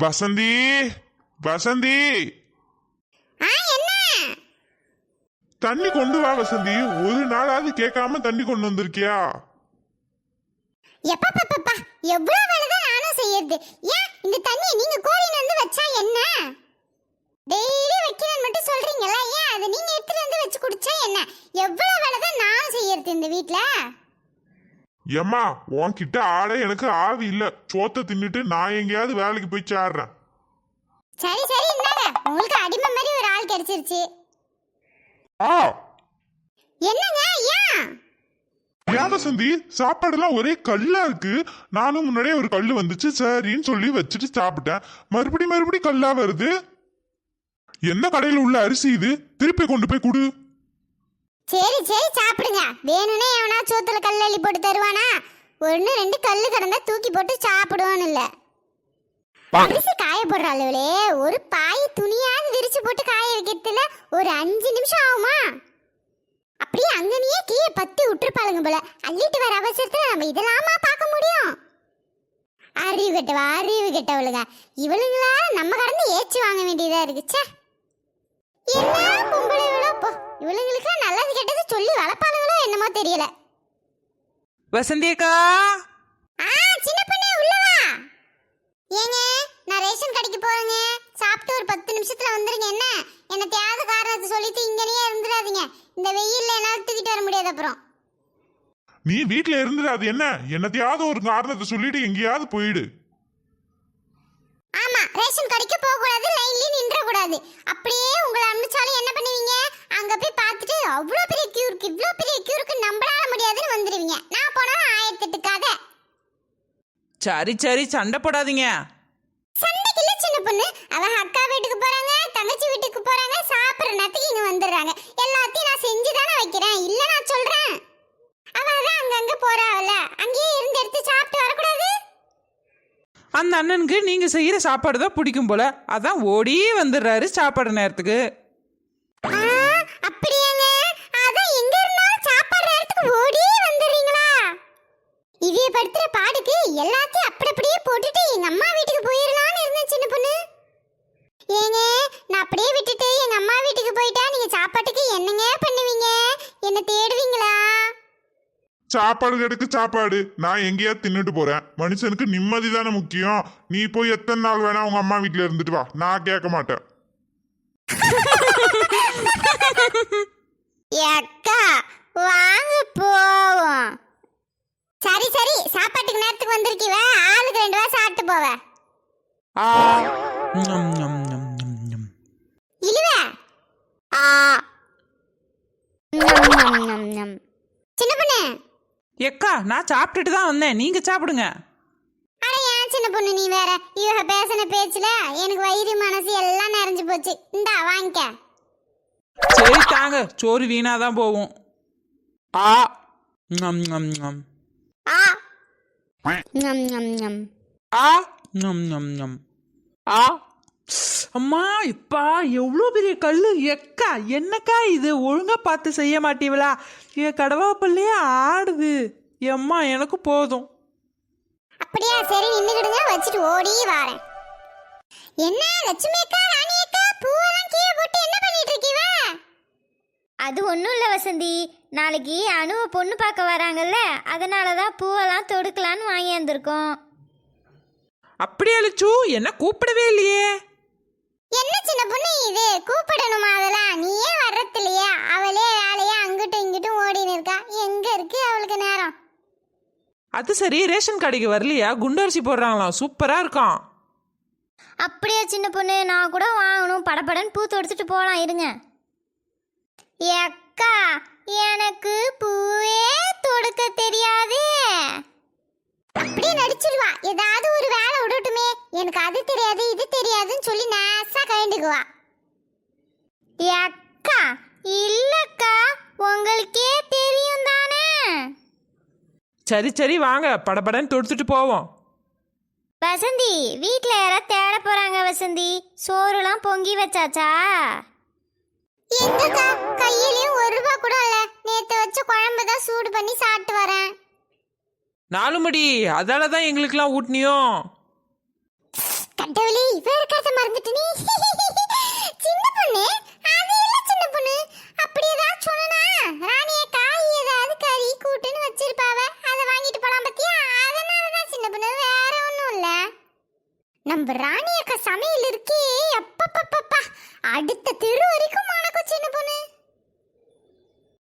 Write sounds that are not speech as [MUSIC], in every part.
வசந்தி வசந்தி. தண்ணி கொண்டு வா வசந்தி. ஒரு நாளாவது கேட்காம தண்ணி கொண்டு வந்திருக்கியா? எப்பப்பப்பப்பா எவ்வளவு வேலைதான் நானும் செய்யறது. ஏன் இந்த தண்ணியை நீங்க கோரின்னு வந்து வச்சா என்ன? டெய்லி வைக்கிறேன்னு மட்டும் சொல்றீங்களா? ஏன் அதை நீங்க எடுத்துட்டு வந்து வச்சு குடிச்சா என்ன? எவ்வளவு வேலைதான் நானும் செய்யறது இந்த வீட்ல? ஏம்மா உன்கிட்ட ஆட எனக்கு ஆவி இல்ல. சோத்தை தின்னுட்டு நான் எங்கேயாவது வேலைக்கு போய் சேர்றேன். சரி சரி இந்தாங்க. உங்களுக்கு அடிமை மாதிரி ஒரு ஆள் கிடைச்சிருச்சு. ஆ. என்னங்க ஏன்? ஏன் வசந்தி? சாப்பாடெல்லாம் ஒரே கல்லா இருக்கு. நானும் முன்னாடியே ஒரு கல்லு வந்துச்சு. சரின்னு சொல்லி வச்சுட்டு சாப்பிட்டேன். மறுபடி மறுபடி கல்லா வருது. என்ன கடையில உள்ள அரிசி இது? திருப்பி கொண்டு போய் கொடு. சரி சரி சாப்பிடுங்க. வேணும்னே எவனா சோத்துல கல் அள்ளி போட்டு தருவானா? ஒன்று ரெண்டு கல்லு கிடந்தா தூக்கி போட்டு சாப்பிடுவான்னு இல்ல. அரிசி காய போடுற அளவுலே ஒரு பாய் துணியாவது விரிச்சு போட்டு காய வைக்கிறதுல ஒரு அஞ்சு நிமிஷம் ஆகுமா? அப்படியே அங்கனையே கீழே பத்தி விட்டுருப்பாளுங்க போல. அள்ளிட்டு வர அவசரத்துல நம்ம இதெல்லாமா பார்க்க முடியும்? அறிவு கெட்டவா அறிவு கெட்டவளுங்க. இவளுங்களா நம்ம கடந்து ஏச்சு வாங்க வேண்டியதா இருக்கு. ச்சே. என்ன? இவளுங்களுக்கு நல்லது கெட்டது சொல்லி வளர்ப்பாளுங்களோ என்னமோ தெரியல. வசந்தி அக்கா. ஆ சின்ன பொண்ணு உள்ள வா. ஏங்க நான் ரேஷன் கடைக்கு போறேங்க. சாப்பிட்டு ஒரு பத்து நிமிஷத்துல வந்துருங்க என்ன? என்ன தேவை காரணத்தை சொல்லிட்டு இங்கனையே இருந்துடாதீங்க. இந்த வெயில்ல என்னால தூக்கிட்டு வர முடியாது அப்புறம். நீ வீட்ல இருந்துரு அது என்ன? என்னத்தையாவது ஒரு காரணத்தை சொல்லிட்டு எங்கேயாவது போயிடு. ஆமா ரேஷன் கடைக்கு போக கூடாது லைன்லயே நின்ற கூடாது அப்படியே உங்களை அனுப்பிச்சாலும் என்ன பண்ணுவீங்க? அங்க போய் பார்த்துட்டு அவ்வளோ பெரிய கியூருக்கு இவ்வளோ பெரிய கியூருக்கு நம்மளால முடியாதுன்னு வந்துருவீங்க. நான் போனாலும் ஆயிரத்தெட்டு கதை. சரி சரி சண்டை போடாதீங்க. சண்டைக்கு இல்ல சின்ன பொண்ணு. அவ அக்கா வீட்டுக்கு போறாங்க தங்கச்சி வீட்டுக்கு போறாங்க சாப்பிடுற நேரத்துக்கு இங்க வந்துடுறாங்க. எல்லாத்தையும் நான் செஞ்சு தானே வைக்கிறேன். இல்ல நான் சொல்றேன். அவ அதான் அங்கங்க போறாவல. அங்கேயே இருந்து எடுத்து சாப்பிட்டு வரக்கூடாது. அந்த அண்ணனுக்கு நீங்க செய்யற சாப்பாடு தான் பிடிக்கும் போல. அதான் ஓடி வந்துடுறாரு சாப்பாடு நேரத்துக்கு. ஆ, படுத்துற பாடுக்கு எல்லாத்தையும் அப்படி அப்படியே போட்டுட்டு எங்க அம்மா வீட்டுக்கு போயிடலாம்னு இருந்தேன் சின்ன பொண்ணு. ஏங்க நான் அப்படியே விட்டுட்டு எங்க அம்மா வீட்டுக்கு போயிட்டா நீங்க சாப்பாட்டுக்கு என்னங்க பண்ணுவீங்க? என்ன தேடுவீங்களா? சாப்பாடு கிடைக்கு சாப்பாடு. நான் எங்கேயாவது தின்னுட்டு போறேன். மனுஷனுக்கு நிம்மதி தானே முக்கியம். நீ போய் எத்தனை நாள் வேணா உங்க அம்மா வீட்ல இருந்துட்டு வா. நான் கேட்க மாட்டேன். [LAUGHS] அக்கா வாங்க போவோம். சரி சரி. சாப்பாட்டுக்கு நேரத்துக்கு வந்திருக்கீவ. ஆளுக்கு ரெண்டு வா சாப்பிட்டு போவ. இழுவ. ஆ. நம், நம், நம், நம். சின்ன பொண்ணு. எக்கா நான் சாப்பிட்டுட்டு தான் வந்தேன். நீங்க சாப்பிடுங்க. அட ஏன் சின்ன பொண்ணு நீ வேற? இவக பேசின பேச்சுல எனக்கு வயிறு மனசு எல்லாம் நிறைஞ்சு போச்சு. இந்தா வாங்கிக்க. சரி தாங்க. சோறு வீணா தான் போகும். ஆ. ஞம். ஆ. நம் நம் நம் ஆ. ஞம், ஞம், ஞம். ஆ. அம்மா இப்பா எவ்வளோ பெரிய கல்லு? எக்கா என்னக்கா இது? ஒழுங்கா பார்த்து செய்ய மாட்டீங்களா? என் கடவாப்பல்லையே ஆடுது. எம்மா எனக்கு போதும். அப்படியா? சரி நின்னுக்கிடுங்க. வச்சுட்டு ஓடி வாரேன். என்ன லட்சுமி அக்கா ராணி அக்கா பூவெல்லாம் கீழே போட்டு என்ன பண்ணிட்டு இருக்கீவ அது ஒன்றும் இல்லை வசந்தி. நாளைக்கு அணுவை பொண்ணு பார்க்க வராங்கல்ல அதனால தான் பூவெல்லாம் தொடுக்கலான்னு வாங்கி வந்திருக்கோம் அப்படியே அழிச்சு என்ன கூப்பிடவே இல்லையே? என்ன சின்ன பொண்ணு இது? கூப்பிடணுமா அதெல்லாம்? நீயே வர்றது இல்லையா அவளே வேலையா அங்கிட்டும் இங்கிட்டும் ஓடின்னு இருக்கா? எங்க இருக்கு அவளுக்கு நேரம்? அது சரி ரேஷன் கடைக்கு வரலையா? குண்டரிசி போடுறாங்களாம் சூப்பரா இருக்கான் அப்படியே சின்ன பொண்ணு நான் கூட வாங்கணும். படபடன்னு பூ தொடுத்துட்டு போகலாம் இருங்க. எக்கா எனக்கு பூவே தொடுக்க தெரியாது. அப்படியே நடிச்சிருவா. ஏதாவது ஒரு வேலை விடட்டுமே. எனக்கு அது தெரியாது இது தெரியாதுன்னு சொல்லி நேசா கழண்டுக்குவா. எக்கா இல்லக்கா உங்களுக்கே தெரியும் தானே? சரி சரி வாங்க. படபடன்னு தொடுத்துட்டு போவோம். வசந்தி வீட்டில் யாராவது தேட போகிறாங்க வசந்தி? சோறுலாம் பொங்கி வச்சாச்சா? எங்கக்கா? கையிலயும் ஒரு ரூபா கூட இல்ல. நேத்து வச்ச குழம்பு தான் சூடு பண்ணி சாப்பிட்டு வரேன். நாலு மடி அதால தான் எங்களுக்கெல்லாம் ஊட்டினியோ கடவுளே இவ இருக்கிறத மறந்துட்டு நீ சின்ன பொண்ணு அது இல்ல சின்ன பொண்ணு அப்படி ஏதாவது சொன்னா ராணிய காய் ஏதாவது கறி கூட்டுன்னு வச்சிருப்பாவ அதை வாங்கிட்டு போலாம் பத்தியா அதனாலதான் சின்ன பொண்ணு வேற ஒண்ணும் இல்ல நம்ம ராணி அக்கா சமையல் இருக்கே அப்பப்பப்பப்பா அடுத்த தெரு வரைக்கும் மணக்கும் சின்ன பொண்ணு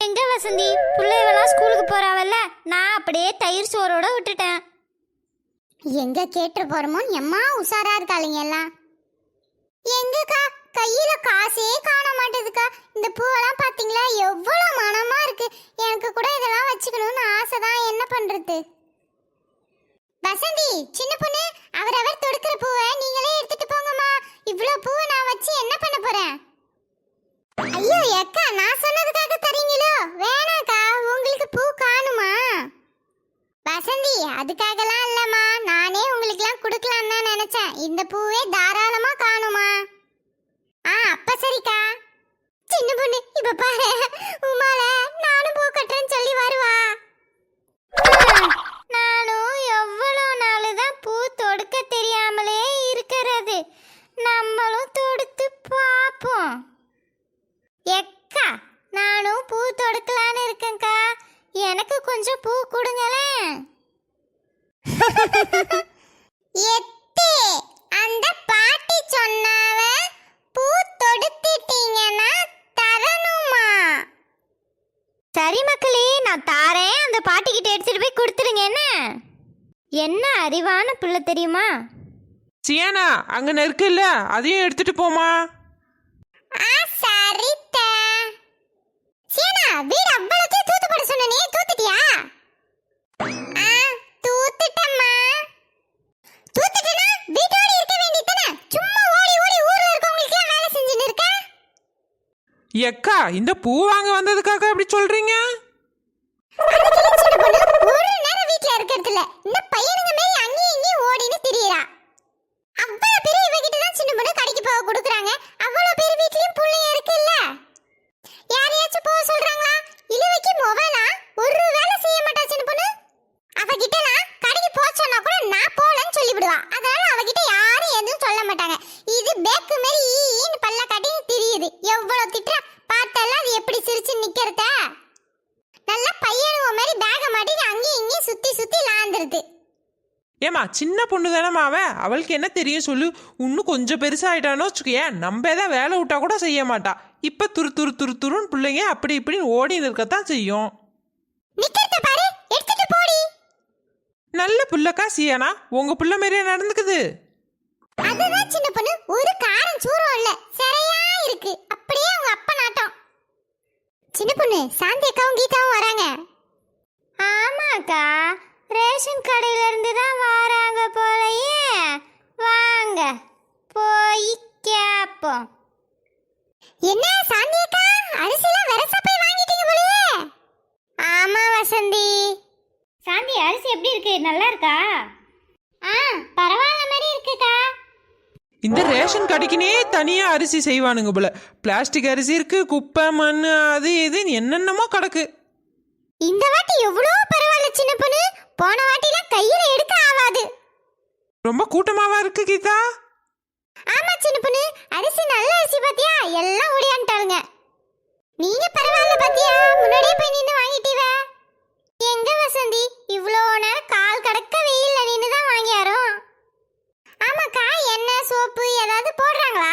எங்க வசந்தி பிள்ளைகளாம் ஸ்கூலுக்கு போறாவல்ல நான் அப்படியே தயிர் சோறோட விட்டுட்டேன். எங்க கேட்டு போறோமோ எம்மா உஷாரா இருக்காளுங்க எல்லாம். எங்கக்கா கையில காசே காண மாட்டேதுக்கா. இந்த பூவெல்லாம் பாத்தீங்களா எவ்வளவு மனமா இருக்கு. எனக்கு கூட இதெல்லாம் வச்சுக்கணும்னு ஆசைதான். என்ன பண்றது? வசந்தி சின்ன பொண்ணு அவரவர் தொடுக்கிற பூவை நீங்களே எடுத்துட்டு போங்கம்மா. இவ்ளோ பூவை நான் வச்சு என்ன பண்ண போறேன்? ஐயோ அக்கா நான் சொன்னதுக்கு தரீங்களோ வேணாக்கா உங்களுக்கு பூ காணுமா வசந்தி அதுக்காகலாம் இல்லம்மா. நானே உங்களுக்குலாம் கொடுக்கலான்னு தான் நினைச்சேன். இந்த பூவே தாராளமா காணுமா ஆ அப்ப சரிக்கா. சின்ன பொண்ணு இப்ப பாரு. உமால நானும் பூ கட்டுறேன்னு சொல்லி வருவா நானும் எவ்வளோ நாள் தான் பூ தொடுக்க தெரியாமலே இருக்கிறது நம்மளும் தொடுத்து பார்ப்போம் எக்கா நானும் பூ தொடுக்கலான்னு இருக்கேன்க்கா எனக்கு கொஞ்சம் பூ கொடுங்களேன் எத்தே அந்த பாட்டி சொன்னாவ பூ தொடுத்துட்டீங்கன்னா தரணுமா சரி மக்களே நான் தாரேன். அந்த பாட்டிக்கிட்ட எடுத்துட்டு போய் கொடுத்துருங்க என்ன? என்ன அறிவான பிள்ளை தெரியுமா? சியானா அங்க நெருக்குல்ல அதையும் எடுத்துட்டு போமா ஆ சரித்த. சீனா வீடு அவ்வளோத்தையும் தூத்து போட சொன்னனே தூத்துட்டியா ஆ தூத்துட்டம்மா தூத்துட்டனா வீட்டோட இருக்க வேண்டியதானே சும்மா ஓடி ஓடி ஊர்ல இருக்கவங்களுக்கு வேலை செஞ்சுன்னு இருக்க எக்கா இந்த பூ வாங்க வந்ததுக்காக அப்படி சொல்றீங்க? ஒரு நேரம் வீட்ல இருக்கிறது இந்த பையனுங்க மாரி அங்கேயும் இங்கேயும் ஓடின்னு திரியறா அவ்வளவு பேர் இவகிட்ட தான் சின்ன பொண்ணு கடைக்கு போக கொடுக்குறாங்க அவ்வளவு பேர் வீட்லயும் புள்ளைங்க இருக்குல்ல யாரையாச்சும் போக சொல்றாங்களா இழுவைக்கு மொபைலா ஒரு வேலை செய்ய மாட்டா சின்ன பொண்ணு அவகிட்ட நான் கடைக்கு போக சொன்னா கூட நான் போலன்னு சொல்லிவிடுவா அதனால அவகிட்ட யாரும் எதுவும் சொல்ல மாட்டாங்க இது பேக்கு மாரி ஈன்னு பல்ல காட்டி திரியுது எவ்வளவு திட்டுறா பார்த்தெல்லாம் அது எப்படி சிரிச்சு நிக்கிறத நல்லா பையனுவ மாதிரி பேக மாட்டிட்டு அங்கேயும் இங்கேயும் சுத்தி சுத்தி லாந்துருது ஏமா சின்ன பொண்ணு தானேம்மா அவ? அவளுக்கு என்ன தெரியும் சொல்லு. இன்னும் கொஞ்சம் பெருசாயிட்டானோ வச்சுக்கேன் நம்ம ஏதாவது வேலை விட்டா கூட செய்ய மாட்டா. இப்ப துரு துரு துரு துருன்னு பிள்ளைங்க அப்படி இப்படின்னு ஓடி இருக்கத்தான் செய்யும். நல்ல புள்ளக்கா சியானா? உங்க புள்ள மாதிரியே நடந்துக்குது? அதுதான் சின்ன பொண்ணு. ஒரு காரம் சூரம் இல்ல. சரியா இருக்கு. அப்படியே அவங்க அப்பா நாட்டம். சின்ன பொண்ணு சாந்தி அக்காவும் கீதாவும் வராங்க. ஆமாக்கா. ரேஷன் கடையில இருந்து தான் வராங்க போலயே. வாங்க போய் கேப்போம். என்ன சாந்தி அக்கா? அரிசிலாம் வெரசா போய் வாங்கிட்டீங்க போலயே. ஆமா வசந்தி. சாந்தி அரிசி எப்படி இருக்கு? நல்லா இருக்கா? ஆ பரவாயில்ல மாதிரி இருக்குக்கா. இந்த ரேஷன் கடைக்குனே தனியா அரிசி செய்வானுங்க போல. பிளாஸ்டிக் அரிசி இருக்கு குப்பை மண் அது இதுன்னு என்னென்னமோ கிடக்கு. இந்த வாட்டி எவ்வளோ பரவாயில்ல சின்ன பொண்ணு. போன வாட்டிலாம் கையில எடுக்க ஆகாது ரொம்ப கூட்டமாவா இருக்கு கீதா? ஆமா சின்ன பொண்ணு. அரிசி நல்ல அரிசி பாத்தியா? எல்லாம் ஓடியான்ட்டாளுங்க நீங்க பரவாயில்ல பாத்தியா? முன்னாடியே போய் நின்னு வாங்கிட்டீவ எங்க வசந்தி இவ்ளோ நேரம் கால் கடக்க வெயில்ல நின்னு தான் வாங்கியாரோ ஆமாக்கா எண்ணெய் சோப்பு ஏதாவது போடுறாங்களா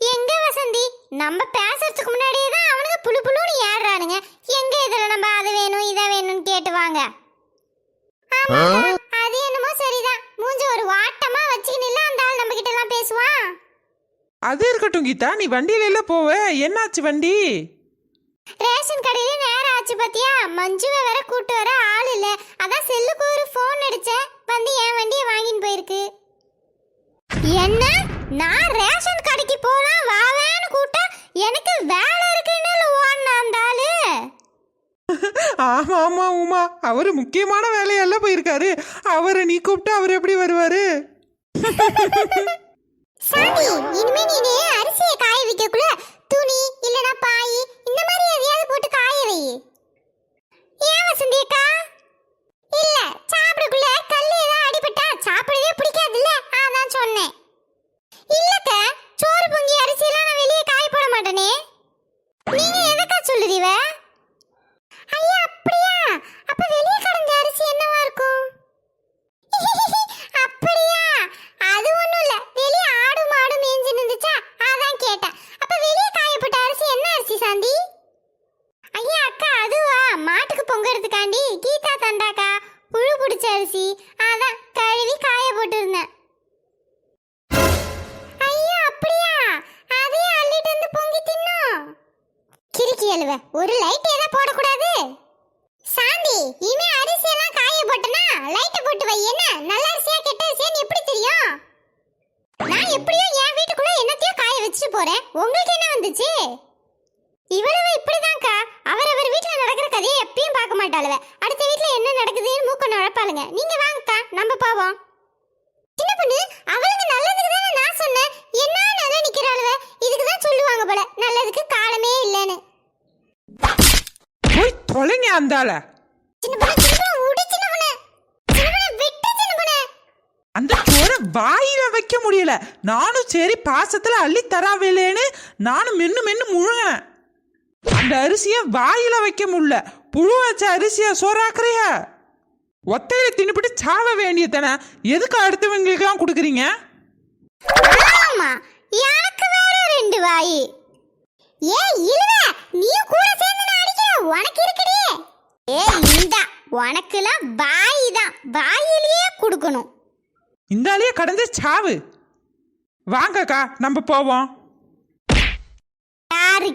எங்க வசந்தி நம்ம பேசுறதுக்கு முன்னாடியே தான் அவனுங்க புழு புழுன்னு ஏறுறானுங்க எங்க இதுல நம்ம அதை வேணும் இதை வேணும்னு கேட்டு வாங்க ஆமாக்கா, அது என்னமோ சரிதான் மூஞ்ச ஒரு வாட்டமா வச்சுக்கிட்டு அந்த ஆள் நம்ம கிட்ட எல்லாம் பேசுவான் அது இருக்கட்டும் கீதா. நீ வண்டியில எல்லாம் போவ. என்னாச்சு வண்டி? ரேஷன் கடையில நேரம் ஆச்சு பாத்தியா? மஞ்சுவை வேற கூட்டு வர ஆள் இல்ல. அதான் செல்லுக்கு ஒரு ஃபோன் அடிச்சேன். வந்து என் வண்டியை வாங்கின்னு போயிருக்கு. என்ன? நான் ரேஷன் கடைக்கு போலாம் வாவேன்னு கூட்டா எனக்கு வேலை இருக்குன்னு ஓடின அந்த ஆளு. ஆமா ஆமா உமா. அவரு முக்கியமான வேலையெல்லாம் போயிருக்காரு. அவரை நீ கூப்பிட்டு அவர் எப்படி வருவாரு? [LAUGHS] சாமி இனிமே நீனே அரிசியை காய வைக்கக்குள்ள துணி இல்லனா பாய் இந்த மாதிரி எதையாவது போட்டு காய வை. ஏன் வசந்தி அக்கா? இல்ல சாப்பிடக்குள்ள கல் ஏதாவது அடிபட்டா சாப்பிடவே பிடிக்காதுல்ல? அதான் சொன்னேன். இல்லக்கா சோறு பொங்கி அரிசி அதான் கழுவி காய போட்டிருந்தேன். ஐயோ அப்படியா? அதையும் அள்ளிட்டு வந்து பொங்கி தின்னும். கிறுக்கி அழுவ ஒரு லைட் ஏதா போடக்கூடாது. சாந்தி இனிமே அரிசி எல்லாம் காய போட்டனா? லைட்டை போட்டு வை என்ன? நல்ல அரிசியா கெட்ட அரிசியான்னு எப்படி தெரியும்? நான் எப்படியோ என் வீட்டுக்குள்ள என்னத்தையோ காய வச்சுட்டு போறேன். உங்களுக்கு என்ன வந்துச்சு? இவ்வளவு இப்படிதான்க்கா. அவரவர் வீட்டுல நடக்கிற கதையை எப்பயும் பார்க்க மாட்டாளுவ. நடக்குதுன்னு மூக்க நுழைப்பாளுங்க. நீங்க வாங்கக்கா நம்ம போவோம். சின்ன பொண்ணு அவளுக்கு நல்லதுக்கு தானே நான் சொன்னேன். என்ன நல்லா நிக்கிறாளுவ இதுக்கு தான் சொல்லுவாங்க போல. நல்லதுக்கு காலமே இல்லைன்னு. போய் தொலைங்க அந்தால சின்ன பொண்ணு சின்ன பொண்ணு விடு சின்ன பொண்ணு. சின்ன பொண்ணு விட்டு சின்ன பொண்ணு. அந்த சோறை வாயில வைக்க முடியல. நானும் சரி பாசத்துல அள்ளி தராவில்லேன்னு நானும் மென்னு மென்னு முழுங்கினேன் அந்த அரிசியை வாயில வைக்க முடியல. புழு வச்ச அரிசியை சோறாக்குறிய? ஒத்தையில தின்னுபிட்டு சாவ வேண்டியதானே எதுக்கு அடுத்தவங்களுக்கெல்லாம் கொடுக்குறீங்க? ஆமா எனக்கு வேற ரெண்டு வாய். ஏ இழுவ நீ கூட சேர்ந்து நான் அடிக்கிற உனக்கு இருக்குடி. ஏ இந்தா உனக்குலாம் வாய் தான் வாயிலேயே கொடுக்கணும். இந்தாலேயே கடந்து சாவு. வாங்கக்கா நம்ம போவோம். யாரு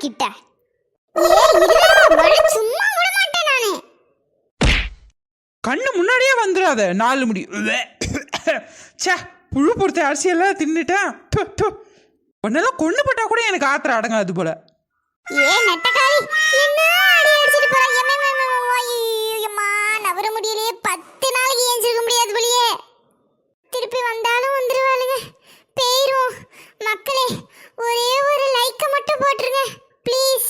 கண்ணு முன்னாடியே வந்துடாத நாலு முடி. சே புழு பொறுத்த அரிசியெல்லாம் தின்னுட்டேன். உன்னெல்லாம் கொண்டு போட்டா கூட எனக்கு ஆத்திரம் அடங்காது போல. நவர முடியலையே பத்து நாளைக்கு ஏஞ்சிருக்க முடியாது போலியே. திருப்பி வந்தாலும் வந்துருவாளுங்க. பேரும் மக்களே ஒரே ஒரு லைக்கை மட்டும் போட்டுருங்க. ப்ளீஸ்